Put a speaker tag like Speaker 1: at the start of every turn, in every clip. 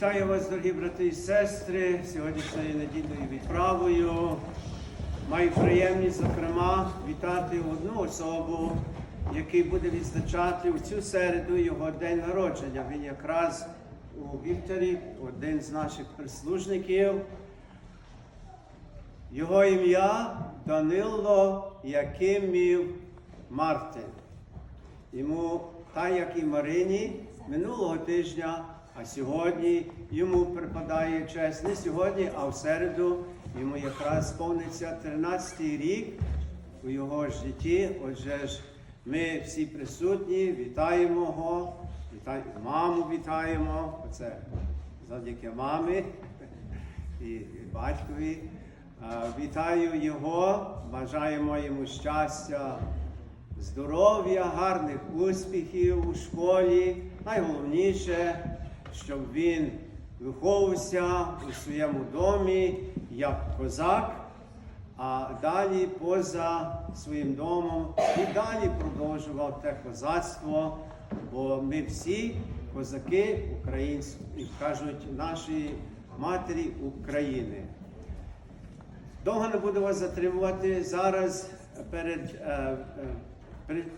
Speaker 1: Вітаю вас, дорогі брати і сестри, сьогоднішньою недільною відправою. Маю приємність, зокрема, вітати одну особу, який буде відзначати у цю середу його день народження. Він якраз у вівторі, один з наших прислужників. Його ім'я Данило Якимів Мартин. Йому, так як і Марині, минулого тижня, а сьогодні йому припадає честь не сьогодні, а в середу йому якраз сповниться 13-й рік у його житті. Отже ж, ми всі присутні, вітаємо його, вітай... маму вітаємо. Оце завдяки мамі і, батькові. Вітаю його, бажаємо йому щастя, здоров'я, гарних успіхів у школі. Найголовніше, щоб він виховувався у своєму домі як козак, а далі поза своїм домом і далі продовжував те козацтво, бо ми всі козаки українські, кажуть наші матері України. Довго не буду вас затримувати. Зараз перед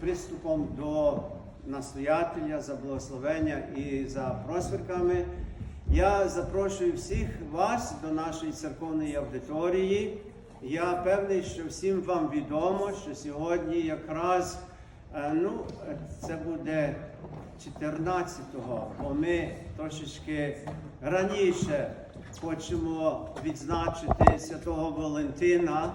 Speaker 1: приступом до настоятеля за благословення і за просвірками. Я запрошую всіх вас до нашої церковної аудиторії. Я певний, що всім вам відомо, що сьогодні якраз е, ну, це буде 14-го, бо ми трошечки раніше хочемо відзначити святого Валентина,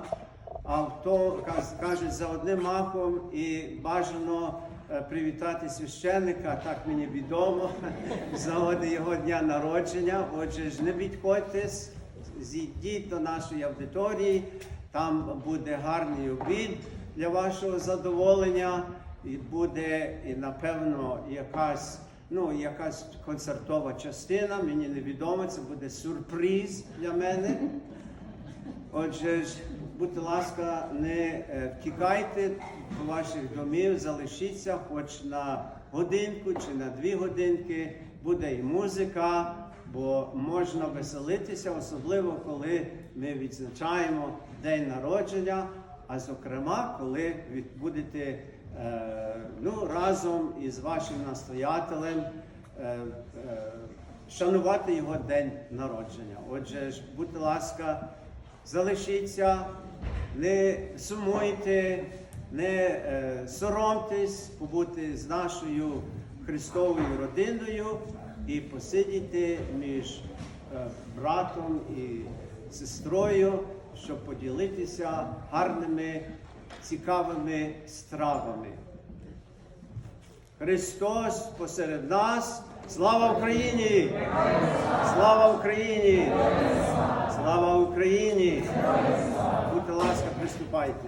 Speaker 1: а в то каз- кажуть за одним махом і бажано е, привітати священника, так мені відомо, з нагоди його дня народження. Отже ж, не відходьтесь, зійдіть до нашої аудиторії, там буде гарний обід для вашого задоволення, і буде і напевно якась. Ну, якась концертова частина, мені невідомо, це буде сюрприз для мене. Отже ж, будьте ласка, не е, втікайте до ваших домів, залишіться хоч на годинку чи на дві годинки. Буде і музика, бо можна веселитися, особливо коли ми відзначаємо день народження, а зокрема, коли будете е, ну, разом із вашим настоятелем. е, Шанувати його день народження. Отже ж, будьте ласка, залишіться, не сумуйте, не е, соромтесь побути з нашою Христовою родиною і посидіти між е, братом і сестрою, щоб поділитися гарними, цікавими стравами. Христос посеред нас. Слава Україні! Слава Україні! Слава Україні! Ласка, приступайте.